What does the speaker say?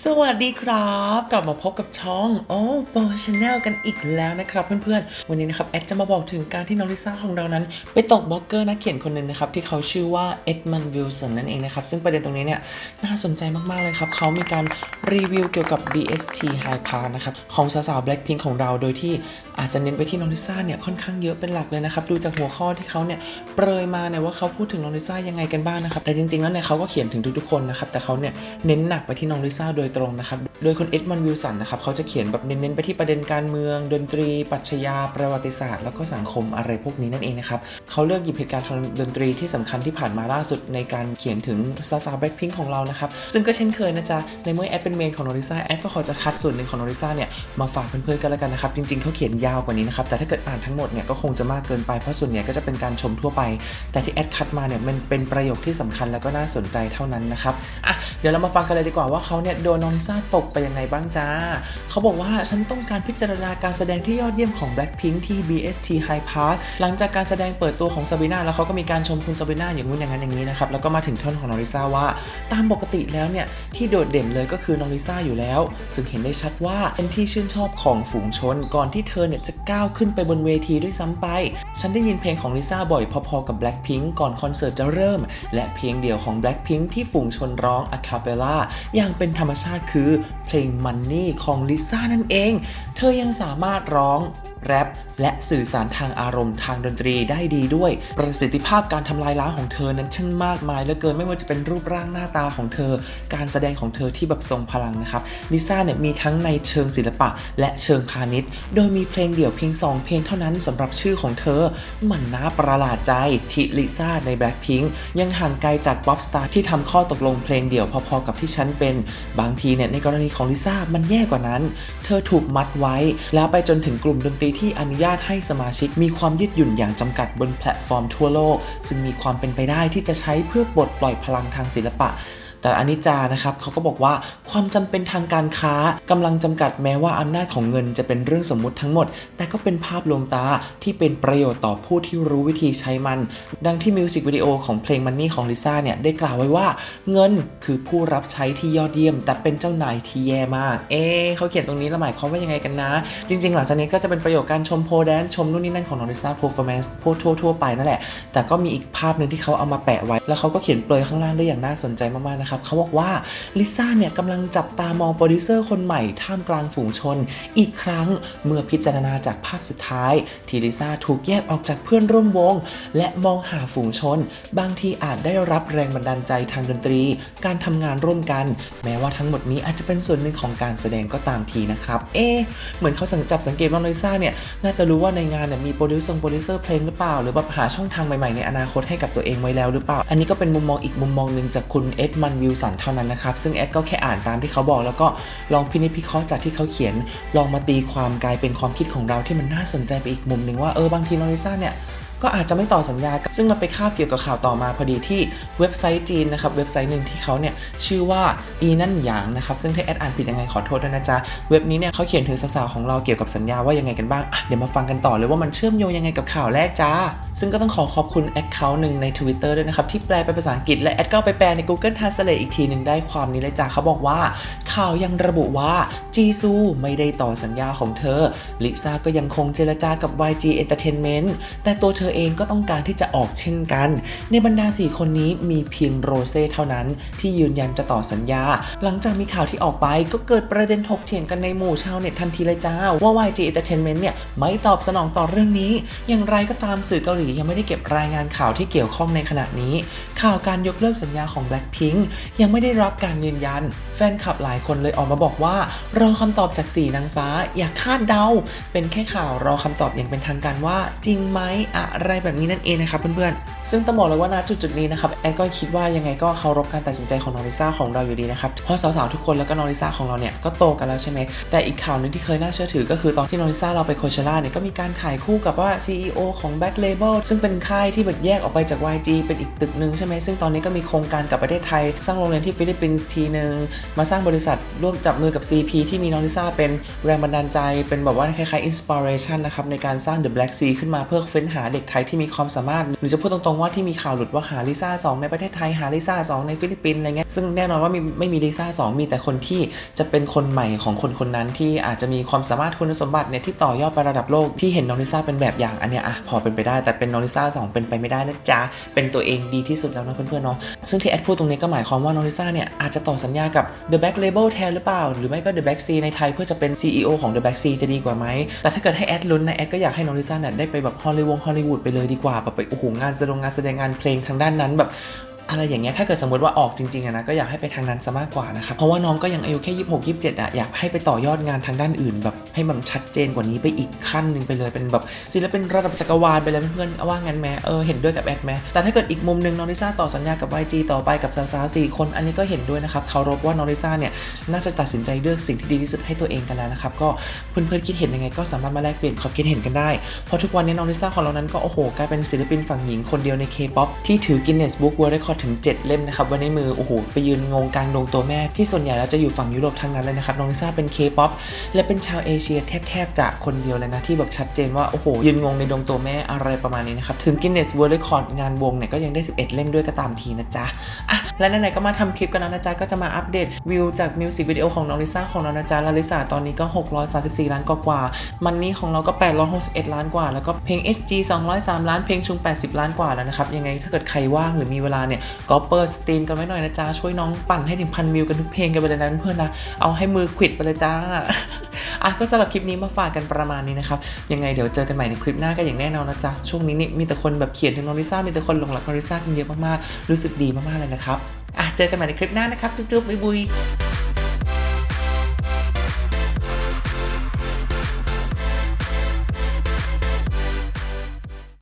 สวัสดีครับ กลับมาพบกับช่องโอ้โปชาแนลกันอีกแล้วนะครับเพื่อนๆ วันนี้นะครับแอดจะมาบอกถึงการที่น้องลิซ่าของเรานั้น ไปตกบล็อกเกอร์นักเขียนคนหนึ่งนะครับ ที่เขาชื่อว่าเอ็ดมันวิลสันนั่นเองนะครับ ซึ่งประเด็นตรงนี้เนี่ย น่าสนใจมากๆเลยครับ เขามีการรีวิวเกี่ยวกับ BST High Park นะครับ ของสาวๆ Blackpink ของเราโดยที่อาจจะเน้นไปที่น้องลิซ่าเนี่ยค่อนข้างเยอะเป็นหลักเลยนะครับดูจากหัวข้อที่เขาเนี่ยเปรยมาเนี่ยว่าเขาพูดถึงน้องลิซ่ายังไงกันบ้างนะครับแต่จริงๆแล้วเนี่ยเขาก็เขียนถึงทุกๆคนนะครับแต่เขาเนี่ยเน้นหนักไปที่น้องลิซ่าโดยยตรงนะครับ โดยคุณเอ็ดมันวิลสันนะครับเขาจะเขียนแบบเน้นๆไปที่ประเด็นการเมือง ดนตรี ปรัชญาประวัติศาสตร์ แล้วก็สังคมอะไรพวกนี้นั่นเองนะครับเขาเลือกหยิบเหตุการณ์ทางดนตรีที่สำคัญที่ผ่านมาล่าสุดในการเขียนถึงสาวๆแบล็คพิงของเรานะครับซึ่งก็เช่นเคยนะจ๊ะในเมื่อแอดเป็นเมนของโน้องลิซ่าแอดก็ขอจะคัดส่วนหนึ่งของโน้องลิซ่าเนี่ยมาฝากเพื่อนๆกันแล้วกันนะครับจริงๆเขาเขียนยาวกว่านี้นะครับแต่ถ้าเกิดอ่านทั้งหมดเนี่ยก็คงจะมากเกินไปเพราะส่วนใหญ่ก็จะเป็นการชมทั่วไป แต่ที่แอดคัดมาเนี่ยมันเป็นประโยคที่สำคัญแล้วก็น่าสนใจเท่านั้นนะครับอะเดี๋ยวเรามาฟังกันเลยดีกว่าว่าเขาเนี่ยโดนน้องลิซ่าตกไปยังไงบ้างจ้า เขาบอกว่าฉันต้องการพิจารณาการแสดงที่ยอดเยี่ยมของ Blackpink ที่ BST High Park หลังจากการแสดงเปิดตัวของซาบีนาแล้วเขาก็มีการชมคุณซาบีนาอย่างนู้นอย่างนั้นอย่างนี้นะครับ แล้วก็มาถึงท่อนของน้องลิซ่าว่า ตามปกติแล้วเนี่ย ที่โดดเด่นเลยก็คือน้องลิซ่าอยู่แล้ว ซึ่งเห็นได้ชัดว่าเป็นที่ชื่นชอบของฝูงชน ก่อนที่เธอเนี่ยจะก้าวขึ้นไปบนเวทีด้วยซ้ำไป ฉันได้ยินเพลงของลิซ่าบ่อยพอๆกับ Blackpink ก่อนคอนเสิร์ตจะเริ่ม และเพลงเดียวของ Blackpink ที่ฝูงชนร้องอะคาเปล่าอย่างเป็นธรรมชาติคือเพลง Money ของลิซ่านั่นเอง เธอยังสามารถร้อง แรป และสื่อสารทางอารมณ์ทางดนตรีได้ดีด้วย ประสิทธิภาพการทำลายล้างของเธอนั้นช่างมากมายเหลือเกินไม่ว่าจะเป็นรูปร่างหน้าตาของเธอ การแสดงของเธอที่แบบทรงพลังนะครับลิซ่าเนี่ยมีทั้งในเชิงศิลปะ และเชิงพาณิชย์ โดยมีเพลงเดี่ยวเพียงสองเพลงเท่านั้นสำหรับชื่อของเธอ มันน่าประหลาดใจที่ลิซ่าใน Blackpink ยังห่างไกลจากป๊อปสตาร์ที่ทำข้อตกลงเพลงเดี่ยวพอๆกับที่ฉันเป็นบางทีเนี่ยในกรณีของลิซ่ามันแย่กว่านั้น เธอถูกมัดไว้แล้วไปจนถึงกลุ่มดนตรีที่อนุญาตให้สมาชิกมีความยืดหยุ่นอย่างจำกัดบนแพลตฟอร์มทั่วโลก ซึ่งมีความเป็นไปได้ที่จะใช้เพื่อปลดปล่อยพลังทางศิลปะ แต่อนิจจานะครับเขาก็บอกว่าความจำเป็นทางการค้ากำลังจำกัดแม้ว่าอำนาจของเงินจะเป็นเรื่องสมมุติทั้งหมด แต่ก็เป็นภาพลวงตาที่เป็นประโยชน์ต่อผู้ที่รู้วิธีใช้มัน ดังที่มิวสิกวิดีโอของเพลงมันนี่ของลิซ่าเนี่ยได้กล่าวไว้ว่า เงินคือผู้รับใช้ที่ยอดเยี่ยม แต่เป็นเจ้านายที่แย่มาก เอ๊เขาเขียนตรงนี้ล้วหมายความว่ายังไงกันนะ จริง ๆ หลังจากนี้ก็จะเป็นประโยคการชมโพแดนซ์ชมนู่นนี่นั่นของน้องลิซ่า performance พวกทั่วๆไปนั่นแหละแต่ก็มีอีกภาพหนึ่งที่เขาเอามาแปะไว้ แล้วเขาก็เขียนเปลยข้างล่างด้วยอย่างน่าสนใจมากๆนะครับเขาบอกว่าลิซ่าเนี่ยกำลังจับตามองโปรดิวเซอร์คนใหม่ท่ามกลางฝูงชน อีกครั้งเมื่อพิจารณาจากภาคสุดท้าย ที่ลิซ่าถูกแยกออกจากเพื่อนร่วมวง และมองหาฝูงชน บางทีอาจได้รับแรงบันดาลใจทางดนตรี การทำงานร่วมกัน แม้ว่าทั้งหมดนี้อาจจะเป็นส่วนหนึ่งของการแสดงก็ตามทีนะครับ เอ๊เหมือนเขาสังจับสังเกตว่าลิซ่าเนี่ยน่าจะรู้ว่าในงานเนี่ยมีโปรดิวเซอร์โปรดิวเซอร์เพลงหรือเปล่า หรือแบบหาช่องทางใหม่ๆในอนาคตให้กับตัวเองไว้แล้วหรือเปล่า อันนี้ก็เป็นมุมมองอีกมุมมองหนึ่งจากคุณเอ็ดมันวิลสันเท่านั้นนะครับซึ่งแอดก็แค่อ่านตามที่เขาบอก แล้วก็ลองพินิจพิเคราะห์จากที่เขาเขียน ลองมาตีความกลายเป็นความคิดของเราที่มันน่าสนใจไปอีกมุมหนึ่งว่าเออบางทีน้องลิซ่าเนี่ย ก็อาจจะไม่ต่อสัญญา ซึ่งมันไปคาบเกี่ยวกับข่าวต่อมาพอดีที่เว็บไซต์จีนนะครับเว็บไซต์หนึ่งที่เขาเนี่ยชื่อว่าอีนั่นหยางนะครับซึ่งถ้าแอดอ่านผิดยังไงขอโทษด้วยนะจ๊ะเว็บนี้เนี่ยเขาเขียนถึงสาวๆของเราเกี่ยวกับสัญญาว่ายังไงกันบ้างเดี๋ยวมาฟังกันต่อเลยว่ามันเชื่อมโยงยังไงกับข่าวแรกจ้า ซึ่งก็ต้องขอขอบคุณแอคเคาท์หนึ่งใน Twitter ด้วยนะครับที่แปลเป็นภาษาอังกฤษและแอดก็ไปแปลใน Google Translate อีกทีหนึ่งได้ความนี้เลยจ้าเขาบอกว่าข่าวยังระบุว่าจีซูไม่ได้ต่อสัญญาของเธอ ลิซ่าก็ยังคงเจรจากับ YG Entertainment แต่ตัวเธอเองก็ต้องการที่จะออกเช่นกัน ในบรรดา 4 คนนี้มีเพียงโรเซ่เท่านั้นที่ยืนยันจะต่อสัญญา หลังจากมีข่าวที่ออกไปก็เกิดประเด็นถกเถียงกันในหมู่ชาวเน็ตทันทีเลยจ้าว่า YG Entertainment เนี่ยไม่ตอบสนองต่อเรื่องนี้ อย่างไรก็ตามสื่อเกาหลียังไม่ได้เก็บรายงานข่าวที่เกี่ยวข้องในขณะนี้ ข่าวการยกเลิกสัญญาของ Blackpink ยังไม่ได้รับการยืนยันแฟนคลับหลายคนเลยออกมาบอกว่ารอคำตอบจากสีนางฟ้าอย่าคาดเดา เป็นแค่ข่าวรอคำตอบอย่างเป็นทางการว่า จริงไหมอะไรแบบนี้นั่นเองนะครับเพื่อนๆ ซึ่งต้องบอกเลยว่าณจุดจุดๆนี้นะครับแอนก็คิดว่ายังไงก็เคารพการตัดสินใจของน้องลิซ่าของเราอยู่ดีนะครับเพราะสาวๆทุกคนแล้วก็น้องลิซ่าของเราเนี่ยก็โตกันแล้วใช่ไหมแต่อีกข่าวหนึงที่เคยน่าเชื่อถือก็คือตอนที่น้องลิซ่าเราไปโคเชล่าเนี่ยก็มีการขายคู่กับว่า CEO ของ Back Label ซึ่งเป็นค่ายที่แบบแยกออกไปจาก YG เป็นอีกตึกหนึ่งใช่ไหมซึ่งตอนนี้ก็มีโครงการกับประเทศไทยสร้างโรงเรียนที่ฟิลิปปินส์ทีหนึ่งมาสร้างบริษัทร่วมจับมือกับ CP ที่มีน้องลิซ่าเป็นแรงบันดาลใจ เป็นแบบว่าคล้ายๆ inspiration นะครับในการสร้าง The Black Sea ขึ้นมาเพื่อเฟ้นหาเด็กไทยที่มีความสามารถ หรือจะพูดตรงๆว่าที่มีข่าวหลุดว่าหาลิซ่า2ในประเทศไทยหาลิซ่า2ในฟิลิปปินส์อะไรเงี้ยซึ่งแน่นอนว่ามีไม่มีลิซ่า2มีแต่คนที่จะเป็นคนใหม่ของคนคนนั้นที่อาจจะมีความสามารถคุณสมบัติเนี่ยที่ต่อยอดไประดับโลกที่เห็นน้องลิซ่าเป็นแบบอย่างอันเนี้ยอะพอเป็นไปได้แต่เป็นน้องลิซ่าสองเป็นไปไม่ได้นะจ๊ะเป็นตัวเองดีที่สุดแล้วนะเพื่อนๆเนาะซึ่งที่แอดพูดตรงนี้ก็หมายความว่าน้องลิซ่าเนี่ยอาจจะต่อสัญญากับ The Back Label แทนหรือเปล่า หรือไม่ก็ The Back C ในไทยเพื่อจะเป็น CEO ของ The Back C จะดีกว่าไหม แต่ถ้าเกิดให้แอดลุ้นนะแอดก็อยากให้น้องลิซ่าเนี่ยได้ไปแบบฮอลลีวูดฮอลลีวูดไปเลยดีกว่าแบบไปโอ้โหงานแสดงงานแสดงงานเพลงทางด้านนั้นแบบ อะไรอย่างเงี้ยถ้าเกิดสมมติว่าออกจริงๆนะก็อยากให้ไปทางนั้นซะมากกว่านะครับเพราะว่าน้องก็ยังอายุแค่ 26 27อะอยากให้ไปต่อยอดงานทางด้านอื่น แบบให้มันชัดเจนกว่านี้ไปอีกขั้นหนึ่งไปเลยเป็นแบบศิลปินระดับจักรวาลไปเลยเพื่อนๆว่างั้นแม้เออเห็นด้วยกับแอดแม้แต่ถ้าเกิดอีกมุมหนึ่งน้องลิซ่าต่อสัญญากับ YG ต่อไปกับสาวๆสี่คนอันนี้ก็เห็นด้วยนะครับเคารพว่าน้องลิซ่าเนี่ยน่าจะตัดสินใจเลือกสิ่งที่ดีที่สุดให้ตัวเองกันแล้วนะครับก็เพื่อนๆคิดเห็นยังไงก็สามารถมาแลกเปลี่ยนความคิดเห็นกันได้เพราะทุกวันนี้น้องลิซ่าของเรานั้นก็โอ้โหกลายเป็นศิลปินฝั่งหญิงคนเดียวใน K-POP ที่ถือ Guinness Book World Record ถึง 7 เล่มนะครับไว้ในมือโอ้โหไปยืนงงกลางดงตัวแม่ที่ส่วนใหญ่แล้วจะอยู่ฝั่งยุโรปทั้งนั้นเลยนะครับน้องลิซ่าเป็น K-POP และเป็นชาวเอเชียแทบๆจะคนเดียวเลยนะที่แบบชัดเจนว่าโอ้โหยืนงงในดงตัวแม่อะไรประมาณนี้นะครับถึง Guinness World Record งานวงเนี่ยก็ยังได้ 11 เล่มด้วยก็ตามทีนะจ๊ะอะและไหนๆก็มาทำคลิปกันแล้วนะจ๊ะก็จะมาอัปเดตวิวจากมิวสิกวิดีโอของน้องลิซ่าของเรานะจ๊ะลาลิซ่าตอนนี้ก็ 634 ล้านกว่ามันนี่ของเราก็ 861 ล้านกว่า แล้วก็เพลง SG 203 ล้านเพลงชุง80 ล้านกว่าแล้วนะครับยังไงถ้าเกิดใครว่างหรือมีเวลาเนี่ยก็เปิดสตรีมกันไว้หน่อยนะจ๊ะ ช่วยน้องปั่นให้ถึงพันวิวกันทุกเพลงกันไปเลยนะเพื่อนนะ เอาให้มือขิดไปเลยจ้าอะก็สำหรับคลิปนี้มาฝากกันประมาณนี้นะครับ ยังไงเดี๋ยวเจอกันใหม่ในคลิปหน้าก็อย่างแน่นอนนะจ๊ะ ช่วงนี้นี่มีแต่คนแบบเขียนถึงน้องลิซ่ามีแต่คนหลงรักน้องลิซ่ากันเยอะมากๆ รู้สึกดีมากๆเลยนะครับอะเจอกันใหม่ในคลิปหน้านะครับจุ๊บๆบ๊ายบาย